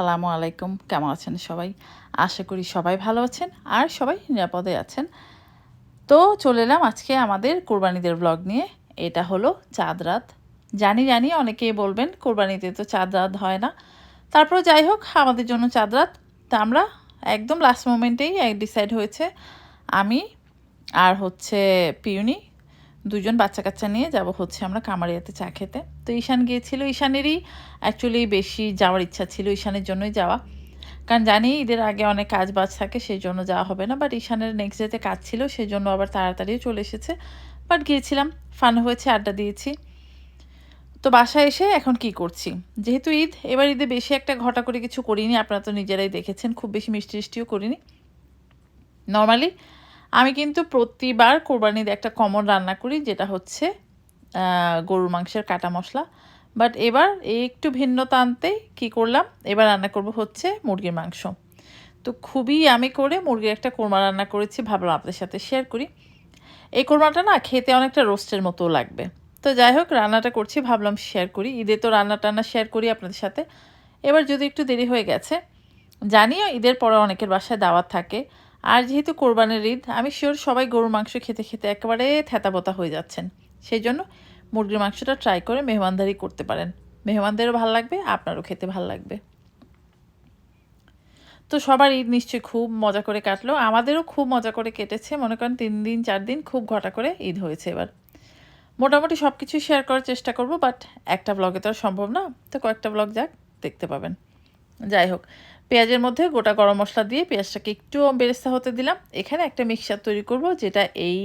আসসালামু আলাইকুম। কেমন আছেন সবাই? আশা করি সবাই ভালো আছেন আর সবাই নিরাপদে আছেন। তো চলে এলাম আজকে আমাদের কোরবানিদের ব্লগ নিয়ে। এটা হলো চাঁদ রাত। জানি জানি অনেকেই বলবেন কোরবানিতে তো চাঁদ রাত হয় না। তারপর যাই হোক, আমাদের জন্য চাঁদ রাত। তা আমরা একদম লাস্ট মোমেন্টেই ডিসাইড হয়েছে। আমি আর হচ্ছে পিউনি দুজন বাচ্চা কাচ্চা নিয়ে যাব হচ্ছে আমরা কামারিয়াতে চা খেতে। তো ঈশান গিয়েছিল, ঈশানেরই অ্যাকচুয়ালি বেশি যাওয়ার ইচ্ছা ছিল ঈশানের জন্যই যাওয়া। কারণ জানি ঈদের আগে অনেক কাজ বাজ থাকে সেই জন্য যাওয়া হবে না। বাট ঈশানের নেক্সট ডেতে কাজ ছিল সেই জন্য আবার তাড়াতাড়িও চলে এসেছে। বাট গিয়েছিলাম ফান হয়েছে, আড্ডা দিয়েছি। তো বাসায় এসে এখন কি করছি? যেহেতু ঈদ, এবার ঈদে বেশি একটা ঘটা করে কিছু করিনি, আপনারা তো নিজেরাই দেখেছেন, খুব বেশি মিষ্টি মিষ্টিও করিনি। নর্মালি আমি কিন্তু প্রতিবার কোরবানিতে একটা কমন রান্না করি, যেটা হচ্ছে গরুর মাংসের কাটা মশলা। বাট এবার একটু ভিন্নতা আনতেই কী করলাম? এবার রান্না করব হচ্ছে মুরগির মাংস। তো খুবই আমি করে মুরগির একটা কোরমা রান্না করেছি, ভাবলাম আপনাদের সাথে শেয়ার করি। এই কোরমাটা না খেতে অনেকটা রোস্টের মতো লাগবে। তো যাই হোক, রান্নাটা করছি, ভাবলাম শেয়ার করি। ঈদে তো রান্না টান্না শেয়ার করি আপনাদের সাথে। এবার যদি একটু দেরি হয়ে গেছে, জানিও ঈদের পরে অনেকের বাসায় দাওয়াত থাকে। আর যেহেতু কোরবানের ঈদ, আমি শিওর সবাই গরুর মাংস খেতে খেতে একেবারে থ্যাতাবতা হয়ে যাচ্ছেন। সেই জন্য মুরগির মাংসটা ট্রাই করে মেহমানদারি করতে পারেন। মেহমানদেরও ভালো লাগবে, আপনারও খেতে ভালো লাগবে। তো সবার ঈদ নিশ্চয়ই খুব মজা করে কাটলো। আমাদেরও খুব মজা করে কেটেছে। মনে করেন তিন দিন, চার দিন খুব ঘটা করে ঈদ হয়েছে এবার। মোটামুটি সব কিছু শেয়ার করার চেষ্টা করব বাট একটা ব্লগে তো আর সম্ভব না। তো কয়েকটা ব্লগ যাক, দেখতে পাবেন। যাই হোক পেঁয়াজের মধ্যে গোটা গরম মশলা দিয়ে পেঁয়াজটাকে একটু বেরেস্তা হতে দিলাম। এখানে একটা মিক্সচার তৈরি করব যেটা এই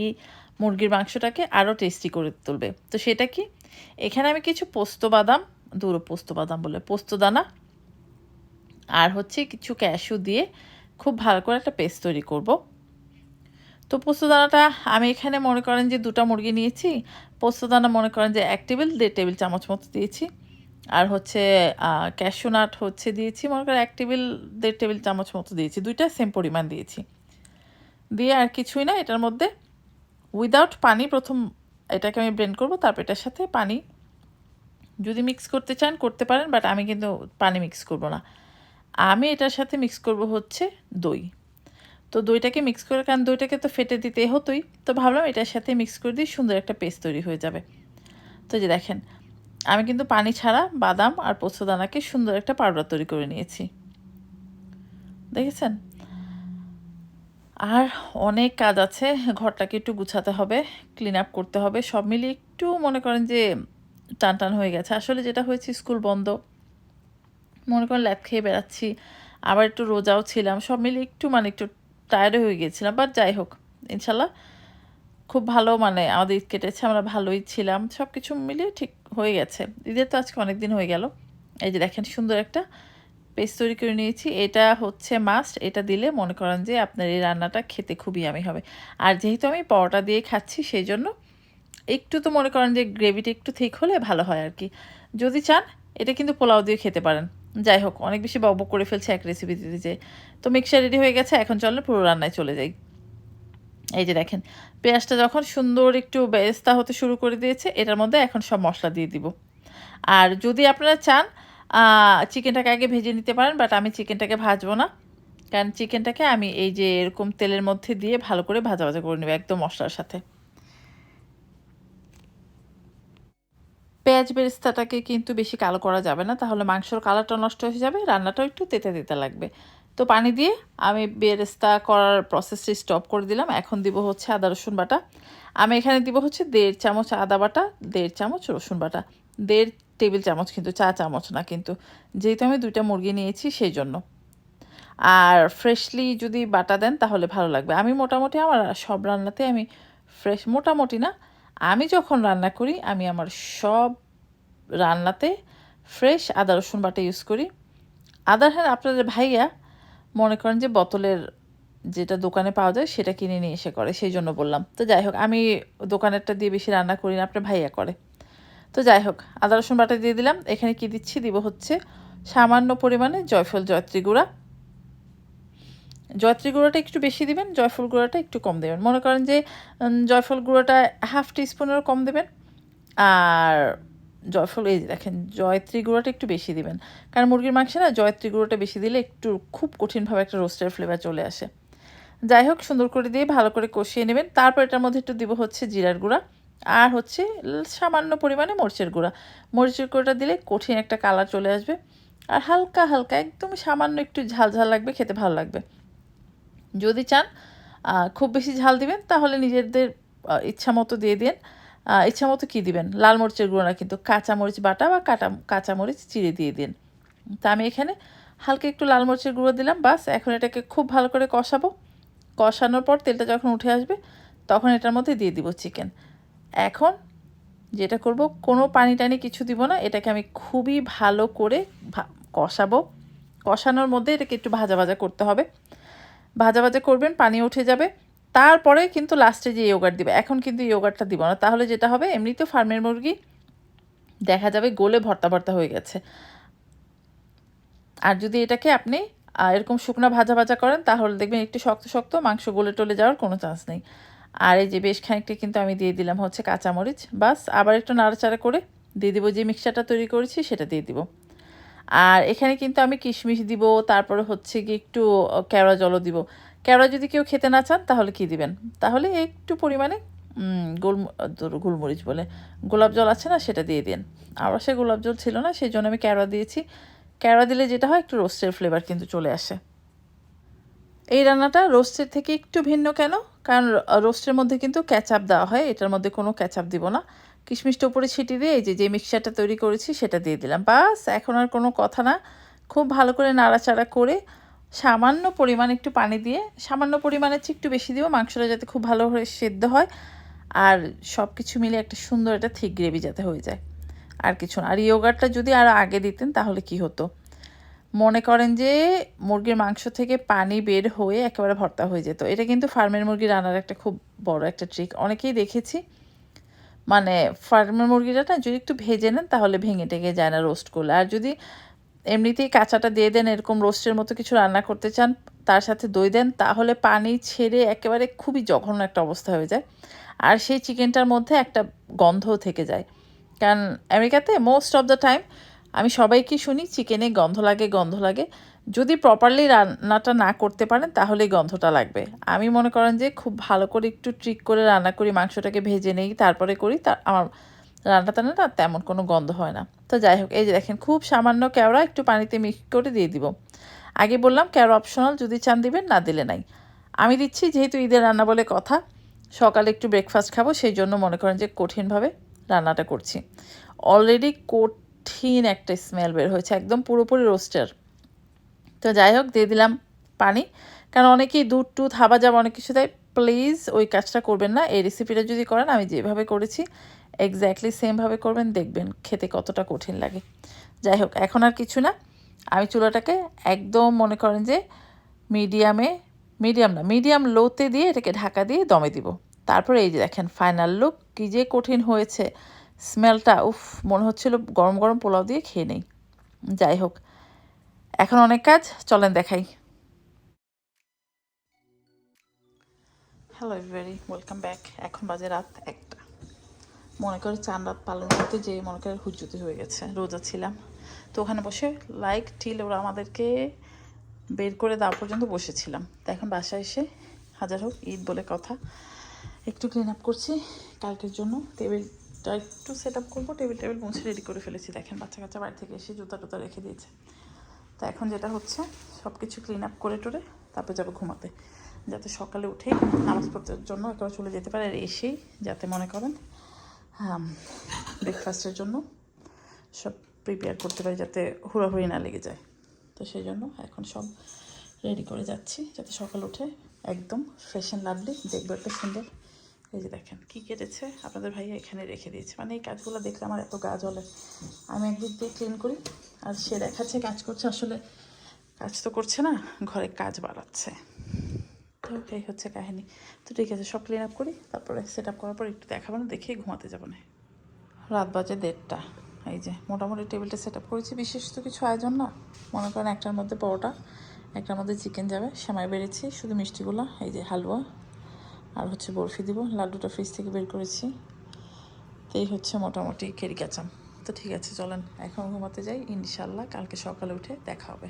মুরগির মাংসটাকে আরও টেস্টি করে তুলবে। তো সেটা কি? এখানে আমি কিছু পোস্ত বাদাম, দূর পোস্ত বাদাম বলে পোস্ত দানা আর হচ্ছে কিছু ক্যাশু দিয়ে খুব ভালো করে একটা পেস্ট তৈরি করব। তো পোস্তদানাটা আমি এখানে মনে করেন যে দুটা মুরগি নিয়েছি। পোস্তদানা মনে করেন যে এক টেবিল, দেড় টেবিল চামচ মতো দিয়েছি। আর হচ্ছে ক্যাশু নাট হচ্ছে দিয়েছি, মনে করেন এক টেবিল, দেড় টেবিল চামচ মতো দিয়েছি। দুইটা সেম পরিমাণ দিয়েছি। দিয়ে আর কিছুই না, এটার মধ্যে উইদাউট পানি প্রথম এটাকে আমি ব্লেন্ড করব, তারপর এটার সাথে পানি যদি মিক্স করতে চান, করতে পারেন বাট আমি কিন্তু পানি মিক্স করব না। আমি এটার সাথে মিক্স করব হচ্ছে দই। তো দইটাকে মিক্স করে, কারণ দইটাকে তো ফেটে দিতে হতোই, তো ভাবলাম এটার সাথে মিক্স করে দিই, সুন্দর একটা পেস্ট তৈরি হয়ে যাবে। তো যে দেখেন আমি কিন্তু পানি ছাড়া বাদাম আর পোস্তদানাকে সুন্দর একটা পাউডার তৈরি করে নিয়েছি। দেখেছেন? আর অনেক কাজ আছে, ঘরটাকে একটু গুছাতে হবে ক্লিন আপ করতে হবে, সব মিলিয়ে একটু মনে করেন যে টান টান হয়ে গেছে। আসলে যেটা হয়েছে, স্কুল বন্ধ, মনে করেন ল্যাব খেয়ে বেড়াচ্ছি, আবার একটু রোজাও ছিলাম, সব মিলিয়ে একটু মানে একটু টায়ার্ড হয়ে গিয়েছিলাম বাট যাই হোক, ইনশাল্লাহ খুব ভালো মানে আমাদের কেটেছে, আমরা ভালোই ছিলাম সব কিছু মিলিয়ে ঠিক হয়ে গেছে। ঈদের তো আজকে অনেক দিন হয়ে গেল। এই যে দেখেন, সুন্দর একটা পেস্ট তৈরি করে নিয়েছি। এটা হচ্ছে মাস্ট এটা দিলে মনে করেন যে আপনার এই রান্নাটা খেতে খুবই আমি হবে। আর যেহেতু আমি পরোটা দিয়ে খাচ্ছি সেই জন্য একটু তো মনে করেন যে গ্রেভিটা একটু ঠিক হলে ভালো হয় আর কি। যদি চান, এটা কিন্তু পোলাও দিয়ে খেতে পারেন। যাই হোক, অনেক বেশি বকবক করে ফেলছে এক রেসিপি দিতে যে। তো মিক্সার রেডি হয়ে গেছে, এখন চলেন পুরো রান্নায় চলে যাই। এই যে দেখেন, পেঁয়াজটা যখন সুন্দর একটু বেস্তা হতে শুরু করে দিয়েছে, এটার মধ্যে এখন সব মশলা দিয়ে দিব। আর যদি আপনারা চান চিকেনটাকে আগে ভেজে নিতে পারেন, বাট আমি চিকেনটাকে ভাজবো না। কারণ চিকেনটাকে আমি এই যে এরকম তেলের মধ্যে দিয়ে ভালো করে ভাজা ভাজা করে নেব একদম মশলার সাথে। পেঁয়াজ বেরেস্তাটাকে কিন্তু বেশি কালো করা যাবে না, তাহলে মাংসর কালারটা নষ্ট হয়ে যাবে, রান্নাটাও একটু তেতে তেতে লাগবে। তো পানি দিয়ে আমি বেরেস্তা করার প্রসেসটি স্টপ করে দিলাম। এখন দিব হচ্ছে আদা, রসুন বাটা। আমি এখানে দিব হচ্ছে দেড় চামচ আদা বাটা, দেড় চামচ রসুন বাটা। দেড় টেবিল চামচ কিন্তু, চা চামচ না কিন্তু। যেহেতু আমি দুইটা মুরগি নিয়েছি সেই জন্য। আর ফ্রেশলি যদি বাটা দেন তাহলে ভালো লাগবে। আমি মোটামুটি আমার সব রান্নাতে আমি ফ্রেশ মোটামুটি না। আমি যখন রান্না করি, আমি আমার সব রান্নাতে ফ্রেশ আদা, রসুন বাটা ইউজ করি। আদার হ্যাঁ আপনাদের ভাইয়া মনে করেন যে বোতলের যেটা দোকানে পাওয়া যায় সেটা কিনে নিয়ে এসে করে, সেই জন্য বললাম। তো যাই হোক, আমি দোকানেরটা দিয়ে বেশি রান্না করি না, আপনার ভাইয়া করে। তো যাই হোক, আদা, রসুন বাটা দিয়ে দিলাম। এখানে কি দিচ্ছি? দিব হচ্ছে সামান্য পরিমাণে জয়ফল, জয়ত্রী গুঁড়া। জয়ত্রী গুঁড়োটা একটু বেশি দিবেন, জয়ফল গুঁড়োটা একটু কম দেবেন। মনে করেন যে জয়ফল গুঁড়োটা হাফ টিস্পুনেরও কম দেবেন। আর জয়ফল এই দেখেন, জয়ত্রী গুঁড়োটা একটু বেশি দিবেন। কারণ মুরগির মাংসে না জয়ত্রী গুঁড়োটা বেশি দিলে একটু খুব কঠিনভাবে একটা রোস্টের ফ্লেভার চলে আসে। যাই হোক, সুন্দর করে দিয়ে ভালো করে কষিয়ে নেবেন। তারপর এটার মধ্যে একটু দিব হচ্ছে জিরার গুঁড়া আর হচ্ছে সামান্য পরিমাণে মরিচের গুঁড়া। মরিচের গুঁড়োটা দিলে কঠিন একটা কালার চলে আসবে আর হালকা হালকা, একদম সামান্য একটু ঝাল ঝাল লাগবে, খেতে ভালো লাগবে। যদি চান খুব বেশি ঝাল দিবেন, তাহলে নিজেদের ইচ্ছা মতো দিয়ে দিন। ইচ্ছা মতো কী দিবেন? লাল মরিচের গুঁড়ো না, কিন্তু কাঁচা মরিচ বাটা বা কাটা, কাঁচা মরিচ চিড়ে দিয়ে দিন। তা আমি এখানে হালকা একটু লাল মরিচের গুঁড়ো দিলাম, বাস। এখন এটাকে খুব ভালো করে কষাবো। কষানোর পর তেলটা যখন উঠে আসবে, তখন এটার মধ্যে দিয়ে দিব চিকেন। এখন যেটা করব, কোনো পানি টানি কিছু দিব না, এটাকে আমি খুবই ভালো করে কষাবো। কষানোর মধ্যে এটাকে একটু ভাজা ভাজা করতে হবে। ভাজা ভাজা করবেন, পানি উঠে যাবে। তারপরে কিন্তু লাস্টে যে ইয়োগার্ট দিবে, এখন কিন্তু ইয়োগার্টটা দিব না। তাহলে যেটা হবে এমনি তো ফার্মের মুরগি দেখা যাবে গোলে ভর্তা ভর্তা হয়ে গেছে। আর যদি এটাকে আপনি এরকম শুকনো ভাজা ভাজা করেন, তাহলে দেখবেন একটু শক্ত শক্ত, মাংস গলে টলে যাওয়ার কোনো চান্স নেই। আর এই যে বেশ খানিকটা কিন্তু আমি দিয়ে দিলাম হচ্ছে কাঁচামরিচ, বাস আবার একটু নাড়াচাড়া করে দিয়ে দিব যে মিক্সচারটা তৈরি করেছি, সেটা দিয়ে দিব। আর এখানে কিন্তু আমি কিশমিশ দিব, তারপরে হচ্ছে কি একটু কেওড়া জলও দিব। কেওড়া যদি কেউ খেতে না চান, তাহলে কি দিবেন? তাহলে একটু পরিমাণে গোল গোলমরিচ বলে, গোলাপ জল আছে না, সেটা দিয়ে দিন। আবার সে গোলাপ জল ছিল না, সেই জন্য আমি কেওড়া দিয়েছি। কেওড়া দিলে যেটা হয়, একটু রোস্টের ফ্লেভার কিন্তু চলে আসে। এই রান্নাটা রোস্টের থেকে একটু ভিন্ন কেন? কারণ রোস্টের মধ্যে কিন্তু ক্যাচআপ দেওয়া হয়, এটার মধ্যে কোনো ক্যাচআপ দিব না। কিশমিশটা উপরে ছিটিয়ে দিয়ে, এই যে যে মিক্সচারটা তৈরি করেছি, সেটা দিয়ে দিলাম। বাস, এখন আর কোনো কথা না। খুব ভালো করে নাড়াচাড়া করে সামান্য পরিমাণ একটু পানি দিয়ে, সামান্য পরিমাণের চেয়ে একটু বেশি দিব মাংসটা যাতে খুব ভালো সেদ্ধ হয়। আর সব কিছু মিলে একটা সুন্দর একটা থিক গ্রেভি যাতে হয়ে যায়। আর কিছু না। আর ইয়োগারটা যদি আরও আগে দিতেন, তাহলে কি হতো? মনে করেন যে মুরগির মাংস থেকে পানি বের হয়ে একেবারে ভর্তা হয়ে যেত। এটা কিন্তু ফার্মের মুরগি রান্নার একটা খুব বড় একটা ট্রিক অনেকেই দেখেছি। মানে ফার্মের মুরগিটা না যদি একটু ভেজে নেন, তাহলে ভেঙে টেঙে যায় না রোস্ট করলে। আর যদি এমনিতেই কাঁচাটা দিয়ে দেন, এরকম রোস্টের মতো কিছু রান্না করতে চান, তার সাথে দই দেন, তাহলে পানি ছেড়ে একেবারে খুবই জঘন্য একটা অবস্থা হয়ে যায়। আর সেই চিকেনটার মধ্যে একটা গন্ধও থেকে যায়। কারণ আমেরিকাতে মোস্ট অফ দ্য টাইম আমি সবাইকে শুনি, চিকেনে গন্ধ লাগে গন্ধ লাগে। যদি প্রপারলি রান্নাটা না করতে পারেন, তাহলেই গন্ধটা লাগবে। আমি মনে করেন যে খুব ভালো করে একটু ট্রিক করে রান্না করি, মাংসটাকে ভেজে নেই, তারপরে করি তা আমার রান্নাটা না তেমন কোনো গন্ধ হয় না। তো যাই হোক, এই যে দেখেন, খুব সামান্য কেওড়া একটু পানিতে মিক্স করে দিয়ে দিব। আগে বললাম, কেওড়া অপশনাল যদি চান দিবেন, না দিলে নাই। আমি দিচ্ছি, যেহেতু ঈদের রান্না বলে কথা, সকালে একটু ব্রেকফাস্ট খাব, সেই জন্য মনে করেন যে কঠিনভাবে রান্নাটা করছি। অলরেডি কঠিন একটা স্মেল বের হয়েছে, একদম পুরোপুরি রোস্টার তো যাই হোক, দিয়ে দিলাম পানি। কারণ অনেকেই দুধ টুধ হাবা যাবা অনেক কিছু দেয়। প্লিজ ওই কাজটা করবেন না। এই রেসিপিটা যদি করেন, আমি যেভাবে করেছি এক্স্যাক্টলি সেমভাবে করবেন, দেখবেন খেতে কতটা কঠিন লাগে। যাই হোক, এখন আর কিছু না। আমি চুলাটাকে একদম মনে করেন যে মিডিয়ামে মিডিয়াম না মিডিয়াম লোতে দিয়ে এটাকে ঢাকা দিয়ে দমে দিব। তারপরে এই যে দেখেন ফাইনাল লুক কী যে কঠিন হয়েছে। স্মেলটা উফ, মনে হচ্ছিল গরম গরম পোলাও দিয়ে খেয়ে নেই। যাই হোক, এখন অনেক কাজ, চলেন দেখাই। হ্যালো এভরিবাডি ওয়েলকাম ব্যাক এখন বাজে রাত মনে করে চান রাত পালন করতে যে মনে করে হুজ্জুতি হয়ে গেছে, রোজা ছিলাম। তো ওখানে বসে লাইক টিল ওরা আমাদেরকে বের করে দেওয়া পর্যন্ত বসেছিলাম। তো এখন বাসায় এসে হাজার হোক ঈদ বলে কথা। একটু ক্লিন আপ করছি কালকের জন্য। টেবিলটা একটু সেট আপ করব টেবিল টেবিল মুছে রেডি করে ফেলেছি। দেখেন বাচ্চা কাচ্চা বাড়ি থেকে এসে জুতা টুতা রেখে দিয়েছে। তো এখন যেটা হচ্ছে সব কিছু ক্লিন আপ করে টোরে তারপর যাব ঘুমাতে। যাতে সকালে উঠেই নামাজ পড়তে জন্য একেবারে চলে যেতে পারে আর এসেই যাতে মনে করেন ব্রেকফাস্টের জন্য সব প্রিপেয়ার করতে পারি যাতে হুড়াহুড়ি না লেগে যায়। তো সেই জন্য এখন সব রেডি করে যাচ্ছি যাতে সকাল উঠে একদম ফ্রেশ অ্যান্ড লাভলি দেখব একটা সুন্দর। এই যে দেখেন কী কেটেছে, আপনাদের ভাইয়া এখানে রেখে দিয়েছে। মানে এই কাজগুলো দেখলে আমার এত গা জ্বলে। আমি একদিক দিয়ে ক্লিন করি। আর সে দেখাচ্ছে কাজ করছে, আসলে কাজ তো করছে না, ঘরে কাজ বাড়াচ্ছে। তো এই হচ্ছে কাহিনি। তো ঠিক আছে, সব ক্লিন আপ করি, তারপরে সেট আপ করার পর একটু দেখাবো না, দেখে ঘুমাতে যাব না। রাত বাজে দেড়টা, এই যে মোটামুটি টেবিলটা সেট আপ করেছি, বিশেষ তো কিছু আয়োজন না। মনে করেন একটার মধ্যে পরোটা, একটার মধ্যে চিকেন যাবে, সেমাই বেড়েছি, শুধু মিষ্টিগুলো, এই যে হালুয়া, আর হচ্ছে বরফি দিব, লাড্ডুটা ফ্রিজ থেকে বের করেছি। তো এই হচ্ছে মোটামুটি কেরি কাচাম। তো ঠিক আছে, চলেন, এখন ঘুমাতে যাই ইনশাল্লাহ কালকে সকালে উঠে দেখা হবে।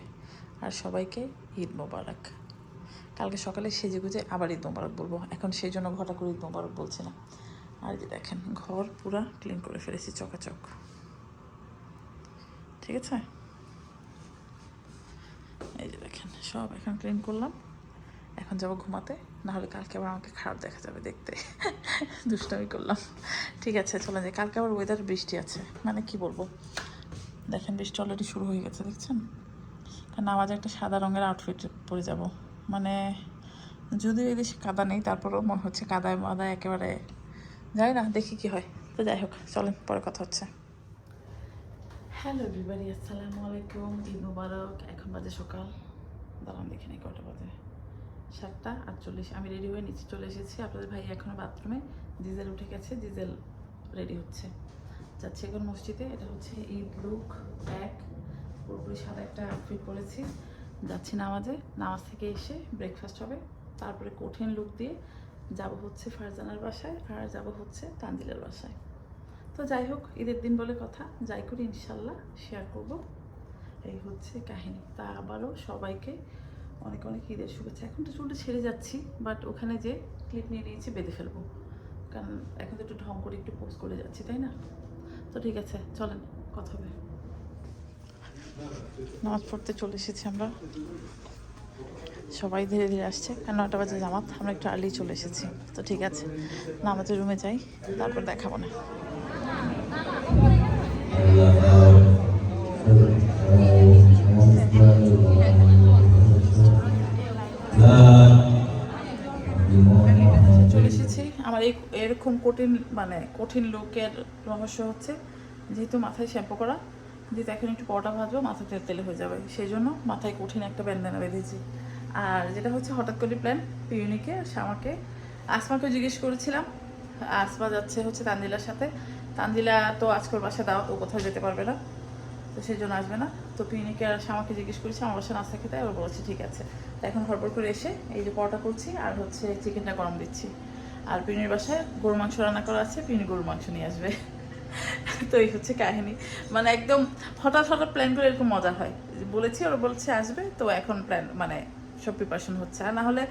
আর সবাইকে ঈদ মোবারক। কালকে সকালে সেজে গুজে আবার ঈদ মোবারক বলব। এখন সেই জন্য ঘটা করে ঈদ মোবারক বলছি না। আর যে দেখেন, ঘর পুরা ক্লিন করে ফেলেছি চকাচক। ঠিক আছে? এই যে দেখেন, সব এখন ক্লিন করলাম। এখন যাব ঘুমাতে না হলে কালকে আবার আমাকে খারাপ দেখা যাবে দেখতে। দুষ্টামি করলাম। ঠিক আছে চলে যাই। কালকে আবার ওয়েদার বৃষ্টি আছে। মানে কি বলব? দেখেন বৃষ্টি অলরেডি শুরু হয়ে গেছে, দেখছেন? কারণ আওয়াজ একটা সাদা রঙের আউটফিট পরে যাব। মানে যদিও দেশে কাদা নেই, তারপরেও মনে হচ্ছে কাদায় মাদায় একেবারে যাই না, দেখি কি হয়। তো যাই হোক, চলেন, পরে কথা হচ্ছে। হ্যালো এভরিবাডি আসসালামু আলাইকুম, ঈদ মুবারক, এখন বাজে সকাল। দাঁড়ান, দেখে নেই কটা বাজে। সাতটা আটচল্লিশ, আমি রেডি হয়ে নিচে চলে এসেছি। আপনাদের ভাই এখনও বাথরুমে ডিজেল উঠে গেছে ডিজেল রেডি হচ্ছে। যাচ্ছে এখন মসজিদে, এটা হচ্ছে ঈদ লুক, এক। পুরোপুরি সাদা একটা আউটফিট পরেছি। যাচ্ছি নামাজে। নামাজ থেকে এসে ব্রেকফাস্ট হবে। তারপরে কঠিন লুক দিয়ে যাব হচ্ছে ফারজানার বাসায় আর যাব হচ্ছে তানজিলের বাসায়। তো যাই হোক, ঈদের দিন বলে কথা। যাই করি ইনশাল্লাহ শেয়ার করব। এই হচ্ছে কাহিনী। তা আবারও সবাইকে অনেক অনেক ঈদের শুভেচ্ছা। এখন তো চুলটা ছেড়ে যাচ্ছি বাট ওখানে যে ক্লিপ নিয়ে নিয়েছি বেঁধে ফেলব। কারণ এখন তো একটু ঢং করে একটু পোস্ট করে যাচ্ছি, তাই না? তো ঠিক আছে, চলেন, কথা হবে। নামাজ পড়তে চলে এসেছি আমরা। সবাই ধীরে ধীরে আসছে। কারণ নটা বাজে জামাত। আমরা একটু আর্লি চলে এসেছি। তো ঠিক আছে। নামাজের রুমে যাই। তারপর দেখাবো না। চলে এসেছি। আমার এই এরকম কঠিন মানে কঠিন লোকের রহস্য হচ্ছে, যেহেতু মাথায় শ্যাম্পু করা যেহেতু এখন একটু পরোটা ভাজবো, মাথা তেল তেলে হয়ে যাবে। সেই জন্য মাথায় কঠিন একটা ব্যান্ডানা বেঁধেছি। আর যেটা হচ্ছে হঠাৎ করে প্ল্যান পিউনিকে আমাকে আসমাকে জিজ্ঞেস করেছিলাম, আসমা যাচ্ছে হচ্ছে তানজিলার সাথে। তানজিলা তো আজকের বাসা দাও ও কোথাও যেতে পারবে না, তো সেই জন্য আসবে না। তো পিউনিকে আর আমাকে জিজ্ঞেস করেছি, আমার বাসা নাস্তা খেতে? আবার বলেছি, ঠিক আছে। এখন হড়বড় করে এসে এই যে পরোটা করছি, আর হচ্ছে চিকেনটা গরম দিচ্ছি। আর পিউনির বাসায় গরু মাংস রান্না করা আছে, পিউনি গরু মাংস নিয়ে আসবে। তো এই হচ্ছে কাহিনী। মানে একদম হঠাৎ হঠাৎ প্ল্যান করে এরকম মজা হয়। বলেছি ওরা বলছে আসবে তো এখন প্ল্যান মানে সব প্রিপারেশন হচ্ছে। আর না হলে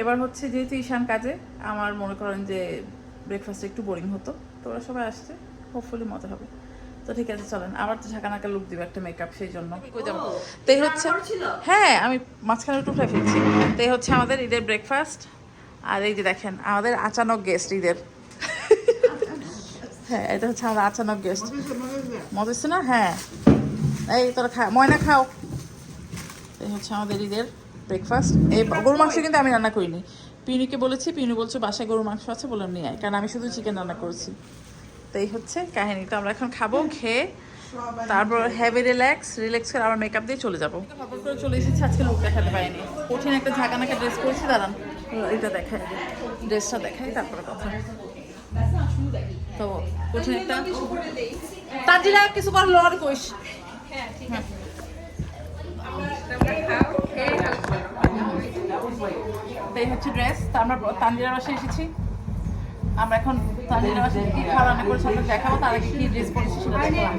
এবার হচ্ছে যেহেতু ঈশান কাজে আমার মনে করেন যে ব্রেকফাস্ট একটু বোরিং হতো তো ওরা সবাই আসছে হোপফুলি মজা হবে। তো ঠিক আছে চলেন। আবার তো ঝাঁকা নাকা লুক দিব একটা মেকআপ সেই জন্য। তো এই হচ্ছে হ্যাঁ আমি মাঝখানে একটু ফেলছি। তো এই হচ্ছে আমাদের ঈদের ব্রেকফাস্ট আর এই যে দেখেন আমাদের আচানক গেস্ট ঈদের। হ্যাঁ এটা হচ্ছে আমার আচানক গেস্ট মজা হচ্ছে না? হ্যাঁ। এই তোরা খা ময়না খাও। এই হচ্ছে আমাদের ঈদের ব্রেকফাস্ট এই গরু মাংস কিন্তু আমি রান্না করিনি। পিনুকে বলেছি পিনু বলছে বাসায় গরু মাংস আছে? বললাম নিয়ে আয় কারণ আমি শুধু চিকেন রান্না করেছি। তো এই হচ্ছে কাহিনী তো আমরা এখন খাব খেয়ে তারপর হ্যাভি রিল্যাক্স রিল্যাক্স করে আবার মেকআপ দিয়ে চলে যাব। করে চলে এসেছি আজকে লোক দেখাতে পাইনি। কঠিন একটা ঝাঁকা নাকা ড্রেস করেছি দাঁড়ান। এটা দেখাই। ড্রেসটা দেখাই তারপরে কথা। তো কঠিন একটা তাজিরা কিছু কর লড় কইস। হ্যাঁ। এই হচ্ছে ড্রেস তো আমরা তানজিরার বাসায় এসেছি। আমরা এখন তানজিরার বাসায় কি খাওয়া রান্না করেছি আমরা দেখাবো তার আগে কি ড্রেস পরেছি সেটা দেখালাম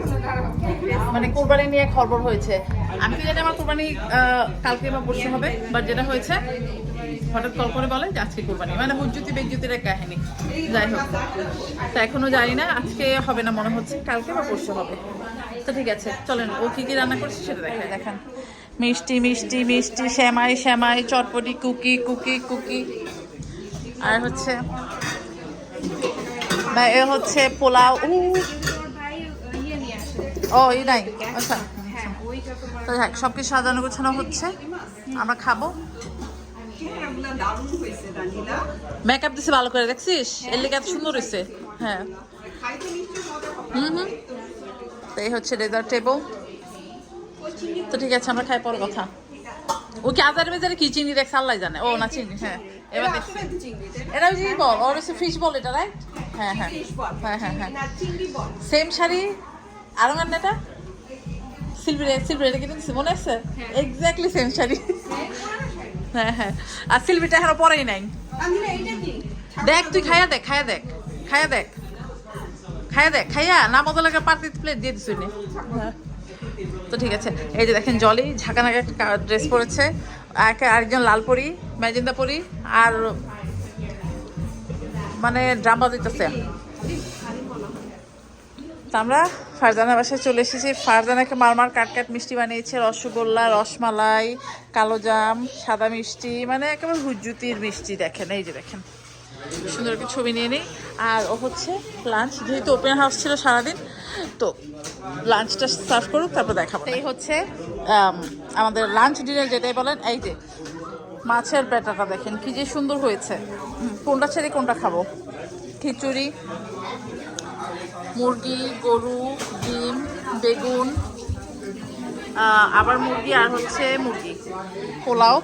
মানে কোরবানি নিয়ে খবর হয়েছে। আমি তো যেটা আমার কোরবানি কালকে বা পরশু হবে বাট যেটা হয়েছে হঠাৎ কল করে বলে যে আজকে কোরবানি মানে হুজ্জুতি বেজ্জুতির এক কাহিনী। যাই হোক তো এখনও জানি না আজকে হবে না মনে হচ্ছে কালকে বা পরশু হবে। তো ঠিক আছে চলেন ও কি কি রান্না করছে সেটা দেখায় দেখান। মিষ্টি মিষ্টি মিষ্টি শ্যামাই শ্যামাই চটপটি কুকি কুকি কুকি। আর হচ্ছে না এ হচ্ছে পোলাও উ। ও এই নাই আচ্ছা। তো যাক সব কিছু সাজানো গোছানো হচ্ছে আমরা খাব। মেকআপ দিছে ভালো করে দেখছিস? এর লেগে এত সুন্দর হয়েছে হ্যাঁ। হুম হুম। তো এই হচ্ছে রেজার টেবল তো ঠিক আছে আমরা খাই পর কথা। ও কি আজারে বেজারে কি চিনি দেখ আল্লাহ জানে। ও না চিনি হ্যাঁ। এবার দেখছি। এটা ওই বল ওর হচ্ছে ফিশ বল এটা রাইট হ্যাঁ হ্যাঁ। হ্যাঁ হ্যাঁ হ্যাঁ। সেম শাড়ি আরঙ্গার নেটা সিলভার সিলভার এটা কিনেছি মনে আছে? Exactly same sari. হ্যাঁ হ্যাঁ। আর সিলভিটা এখনও পরেই নাই। দেখ তুই খায়া দেখ খায়া দেখ খায়া দেখ। খাইয়া দেখ খাইয়া না মতো লাগে পাতি প্লেট দিয়ে দিস তো ঠিক আছে এই যে দেখেন জলি ঝাঁকানাকা ড্রেস পরেছে। একে আরেকজন লাল পরি ম্যাজেন্দা পরি আর মানে ড্রাম বাজাইতেছে। তো আমরা ফারজানা বাসায় চলে এসেছি। ফারজানাকে মারমার কাট কাট মিষ্টি বানিয়েছে রসগোল্লা রসমালাই কালো জাম সাদা মিষ্টি মানে একেবারে হুজ্জুতির মিষ্টি দেখেন এই যে দেখেন। সুন্দর করে ছবি নিয়ে নিই। আর ও হচ্ছে লাঞ্চ যেহেতু ওপেন হাউস ছিল সারাদিন তো লাঞ্চটা সার্ভ করুক তারপর দেখাবো। এই হচ্ছে আমাদের লাঞ্চ ডিনার যেটাই বলেন এই যে মাছের ব্যাটাটা দেখেন কি যে সুন্দর হয়েছে। কোনটা ছেড়ে কোনটা খাব? খিচুড়ি মুরগি, গরু, ডিম, বেগুন আবার মুরগি আর হচ্ছে মুরগি। পোলাও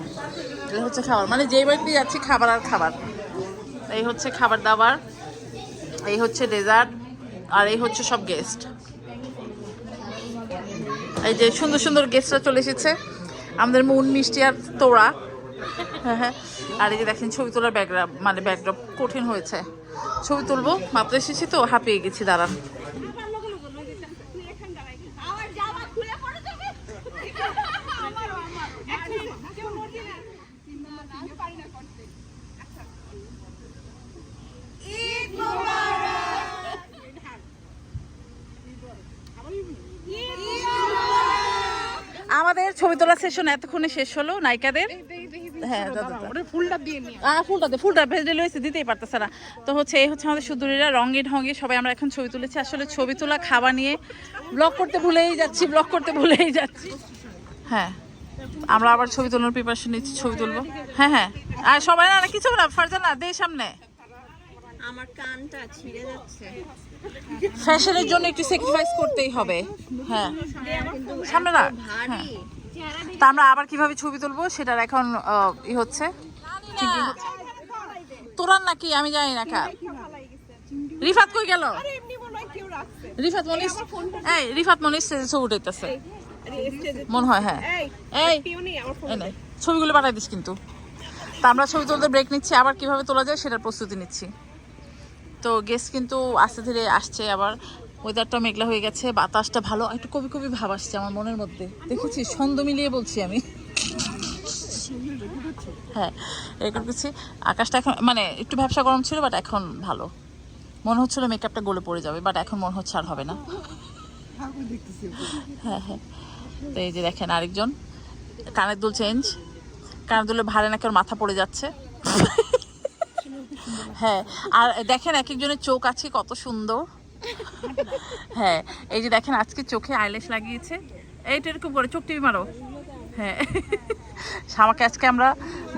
এটা হচ্ছে খাবার। মানে যেই বাড়িতে যাচ্ছি, খাবার আর খাবার। এই হচ্ছে খাবার দাবার, এই হচ্ছে ডেজার্ট আর এই হচ্ছে সব গেস্ট এই যে সুন্দর সুন্দর গেস্টরা চলে এসেছে। আমাদের মুন, মিষ্টি আর তোড়া। হ্যাঁ হ্যাঁ। আর এই যে দেখেন, ছবি তোলার ব্যাকগ্রাউন্ড মানে ব্যাকড্রপ কঠিন হয়েছে। ছবি তুলবো মাত্র এসেছি তো, হাঁপিয়ে গেছি, দাঁড়ান। আমাদের ছবি তোলা সেশন এতক্ষণে শেষ হলো, নায়িকাদের। হ্যাঁ দাদা ফুলটা দিয়ে ফুলটা দে ফুলটা ভেজে লইছে দিতেই পারতেছে না। তো হচ্ছে এই হচ্ছে আমাদের সুদূরীরা রঙে সবাই আমরা এখন ছবি তুলেছি। আসলে ছবি তোলা খাবার নিয়ে ব্লগ করতে ভুলেই যাচ্ছি ব্লগ করতে ভুলেই যাচ্ছি। হ্যাঁ আমরা আবার ছবি তোলার প্রিপারেশন নিচ্ছি ছবি তুলবো। হ্যাঁ হ্যাঁ। আর সবাই না না, কিছু না ফারজানা দে সামনে। আমার কানটা ছিঁড়ে যাচ্ছে। ফ্যাশনের জন্য একটু স্যাক্রিফাইস করতেই হবে। হ্যাঁ। সামনে না হ্যাঁ। তা আমরা আবার কীভাবে ছবি তুলবো সেটার এখন ই হচ্ছে। তোরার নাকি? আমি জানি না কার? রিফাত কই গেল? এমনি মনে হয় রিফাত মনিস এই রিফাত মনিস স্টেজে ছবি উঠাইতেছে। মনে হয় হ্যাঁ। এই ছবিগুলো পাঠাই দিস কিন্তু। তা আমরা ছবি তুলতে ব্রেক নিচ্ছি আবার কীভাবে তোলা যায় সেটার প্রস্তুতি নিচ্ছি। তো গেস্ট কিন্তু আস্তে ধীরে আসছে আবার। ওয়েদারটা মেঘলা হয়ে গেছে, বাতাসটা ভালো একটু কবি কবি ভাব আসছে আমার মনের মধ্যে। দেখেছি, ছন্দ মিলিয়ে বলছি আমি। হ্যাঁ এরকম কিছু আকাশটা এখন মানে একটু ব্যবসা গরম ছিল বাট এখন ভালো। মনে হচ্ছিল মেকআপটা গলে পড়ে যাবে বাট এখন মনে হচ্ছে আর হবে না। হ্যাঁ হ্যাঁ। তো এই যে দেখেন আরেকজন, কানের দুল চেঞ্জ কানের দুলে ভারে নাকি ওর মাথা পড়ে যাচ্ছে। হ্যাঁ আর দেখেন এক একজনের চোখ আছে কত সুন্দর। হ্যাঁ এই যে দেখেন, আজকে চোখে আইলেশ লাগিয়েছে। এইটা এরকম করে, চোখ টিভি মারো। হ্যাঁ আমাকে আজকে আমরা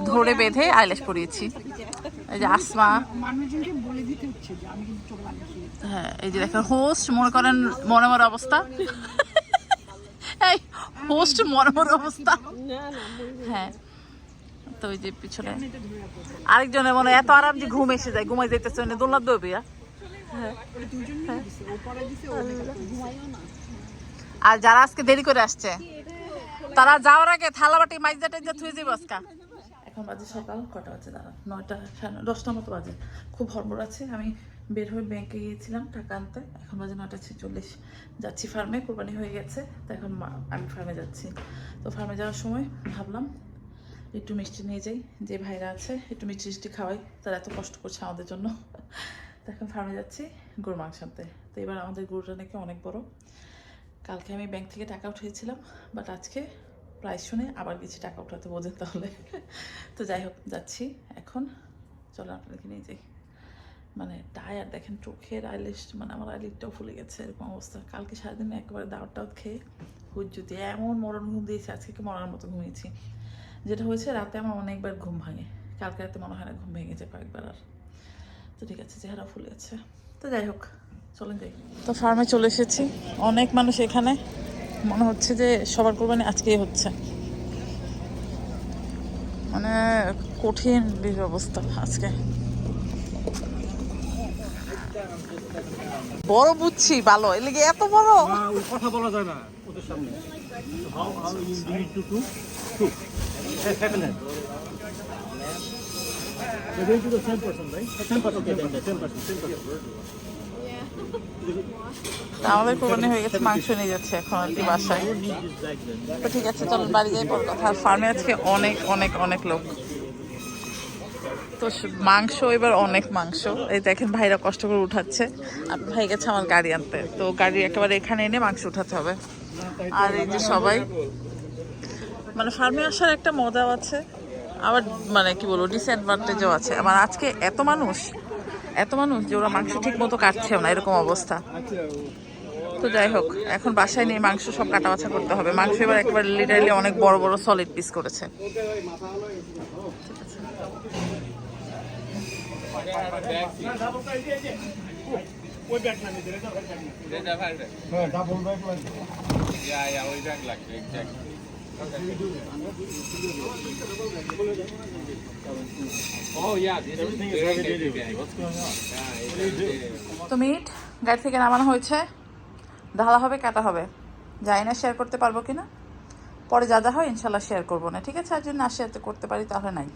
ধরে বেঁধে আইলেশ পরিয়েছি এই যে আসমা। হ্যাঁ এই যে দেখেন হোস্ট মনে করেন মনে মনে অবস্থা। হোস্ট মনে অবস্থা। হ্যাঁ তো ওই যে পিছনে। আরেকজনের মনে এত আরাম যে ঘুম এসে যায়, ঘুমাই যাইতেছে মানে দোলনা দেবে আর যারা আজকে দেরি করে আসছে তারা যাওয়ার আগে থালা বাটি মাইজা টাইজা থুয়ে যাব আজকা। এখন বাজে সকাল কটা বাজে দাঁড়া নয়টা সাড়ে দশটার মতো বাজে। খুব হড়বড় আছে আমি বের হয়ে ব্যাংকে গিয়েছিলাম টাকা আনতে এখন বাজে নয়টা ছেচল্লিশ। যাচ্ছি ফার্মে কোরবানি হয়ে গেছে তো এখন আমি ফার্মে যাচ্ছি। তো ফার্মে যাওয়ার সময় ভাবলাম একটু মিষ্টি নিয়ে যাই যে ভাইরা আছে একটু মিষ্টি মিষ্টি খাওয়াই তারা এত কষ্ট করছে আমাদের জন্য। তো এখন ফার্মে যাচ্ছি গরু মাংস আনতে। তো এবার আমাদের গরুটা নাকি অনেক বড়। কালকে আমি ব্যাংক থেকে টাকা উঠিয়েছিলাম বাট আজকে প্রাইস শুনে আবার গেছি টাকা উঠাতে বোঝেন তাহলে। তো যাই হোক, যাচ্ছি। এখন চলো আপনাদেরকে নিয়ে যাই। মানে টায়ার দেখেন, চোখের আইলিশ মানে আমার আইলিটটাও ফুলে গেছে, এরকম অবস্থা। কালকে সারাদিন একেবারে দাওয়াত টাওয়াত খেয়ে হুজ্জুতি এমন মরণ ঘুম দিয়েছি, আজকে কি মরার মতো ঘুমিয়েছি। যেটা হয়েছে, রাতে আমার অনেকবার ঘুম ভাঙে। কালকে রাতে মনে হয় না ঘুম ভেঙে ভেঙেছে কয়েকবার আর। তো ঠিক আছে চেহারা ফুলে আছে তো যাই হোক চলেন যাই। তো ফার্মে চলে এসেছি। অনেক মানুষ এখানে। মনে হচ্ছে যে সবার কোরবানি আজকেই হচ্ছে। মানে কঠিন অবস্থা আজকে। বড় বুঝছি ভালো। এলিগে এত বড়? কথা বলা যায় না। ওদের সামনে। How how you need to to seven going to the same person, right? Same person, same person, same person, same person. আমাদের কোরবানি হয়ে গেছে মাংস নিয়ে যাচ্ছে এখন আর কি বাসায়। তো ঠিক আছে চলুন বাড়ি যাই পর কথা। ফার্মে আজকে অনেক অনেক অনেক লোক। তো মাংস এবার অনেক মাংস। এই দেখেন ভাইরা কষ্ট করে উঠাচ্ছে। আর ভাই গেছে আমার গাড়ি আনতে। তো গাড়ি একেবারে এখানে এনে মাংস উঠাতে হবে। আর এই যে সবাই মানে ফার্মে আসার একটা মজাও আছে। আবার মানে কি বলব ডিসঅ্যাডভান্টেজও আছে। আমার আজকে এত মানুষ এত মানুষ যে ওরা মাংস ঠিক মতো কাটছেও না, এরকম অবস্থা। তো যাই হোক, এখন বাসায় নিয়ে মাংস সব কাটা বাছা করতে হবে। মাংস এবার একেবারে লিটারালি অনেক বড় বড় সলিড পিস করেছে। ওই ব্যাগ লাগবে Oh তো মিট গাড়ি থেকে নামানো হয়েছে। ঢালা হবে কাটা হবে। যাই না শেয়ার করতে পারব কিনা? পরে যা যা হয় ইনশাল্লাহ শেয়ার করব না। ঠিক আছে আর যদি না শেয়ার করতে পারি তাহলে নাই।